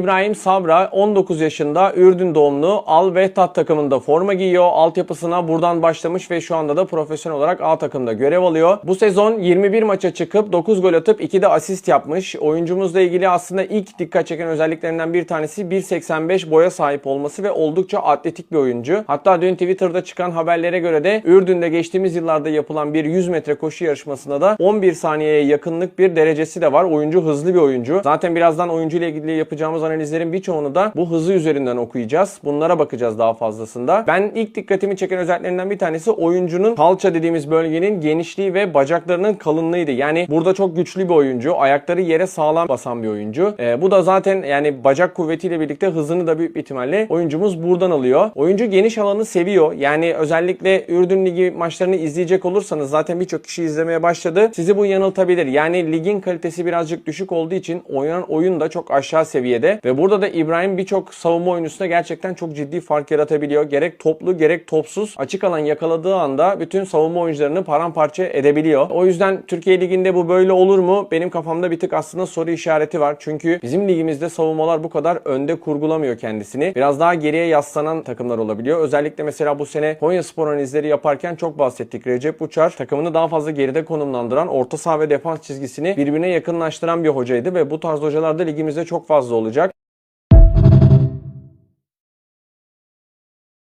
İbrahim Sabra 19 yaşında Ürdün doğumlu Al Vehtat takımında forma giyiyor. Altyapısına buradan başlamış ve şu anda da profesyonel olarak A takımda görev alıyor. Bu sezon 21 maça çıkıp 9 gol atıp 2 de asist yapmış. Oyuncumuzla ilgili aslında ilk dikkat çeken özelliklerinden bir tanesi 1.85 boya sahip olması ve oldukça atletik bir oyuncu. Hatta dün Twitter'da çıkan haberlere göre de Ürdün'de geçtiğimiz yıllarda yapılan bir 100 metre koşu yarışmasında da 11 saniyeye yakınlık bir derecesi de var. Oyuncu hızlı bir oyuncu. Zaten birazdan oyuncu ile ilgili yapacağımız analizlerin birçoğunu da bu hızı üzerinden okuyacağız. Bunlara bakacağız daha fazlasında. Ben ilk dikkatimi çeken özelliklerinden bir tanesi oyuncunun kalça dediğimiz bölgenin genişliği ve bacaklarının kalınlığıydı. Yani burada çok güçlü bir oyuncu. Ayakları yere sağlam basan bir oyuncu. Ee, bu da zaten yani bacak kuvvetiyle birlikte hızını da büyük bir ihtimalle oyuncumuz buradan alıyor. Oyuncu geniş alanı seviyor. Yani özellikle Ürdün Ligi maçlarını izleyecek olursanız zaten birçok kişi izlemeye başladı. Sizi bu yanıltabilir. Yani ligin kalitesi birazcık düşük olduğu için oynanan oyun da çok aşağı seviyede ve burada da İbrahim birçok savunma oyuncusunda gerçekten çok ciddi fark yaratabiliyor. Gerek toplu gerek topsuz açık alan yakaladığı anda bütün savunma oyuncularını paramparça edebiliyor. O yüzden Türkiye Ligi'nde bu böyle olur mu? Benim kafamda bir tık aslında soru işareti var. Çünkü bizim ligimizde savunmalar bu kadar önde kurgulamıyor kendisini. Biraz daha geriye yaslanan takımlar olabiliyor. Özellikle mesela bu sene Konya Spor analizleri yaparken çok bahsettik. Recep Uçar takımını daha fazla geride konumlandıran, orta saha ve defans çizgisini birbirine yakınlaştıran bir hocaydı ve bu tarz hocalar da ligimizde çok fazla olacak.